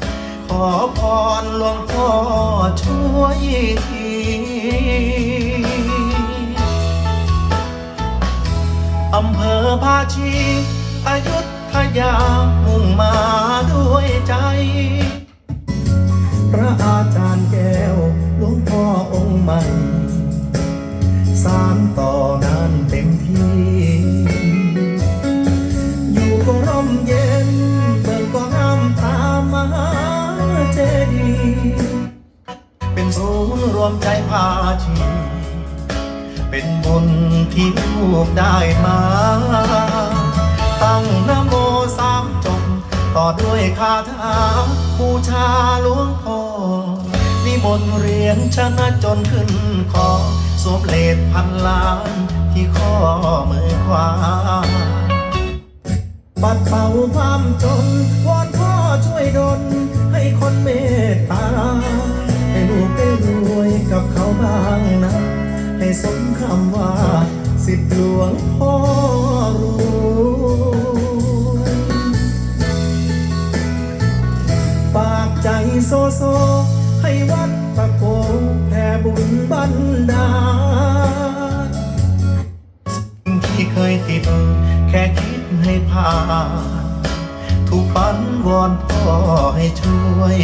ข อนหลวงพ่อช่วยทีอำเภอภาชีอายุทยามุ่งมาด้วยใจ มใจพาชี เป็นบุญที่ลูกได้มา ตั้งนโมสามจบ ต่อด้วยคาถาบูชาหลวงพ่อนิมนต์เรียนชนะจนขึ้นคอสวมเลดพันล้านที่ข้อมือขวาปัดเป่าความจนวอนพ่อช่วยดลให้คนเมตตา บ้างนะ ให้สมคำว่า สิทธิหลวงพ่อรวยฝากใจโซโซ ให้วัดตะโกแผ่บุญบันดาลที่เคยติด แค่คิดให้ผ่านทุกฝันวอนพ่อให้ช่วย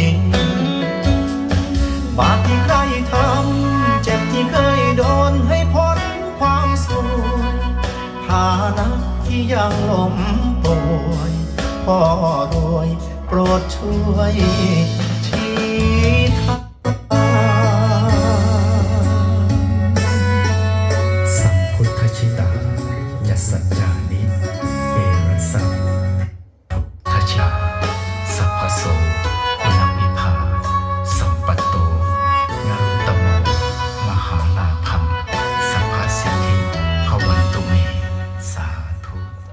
ยังล้มป่วยพ่อรวยโปรดช่วยชี้ทางสัมพุทธชิตายัสสัจจา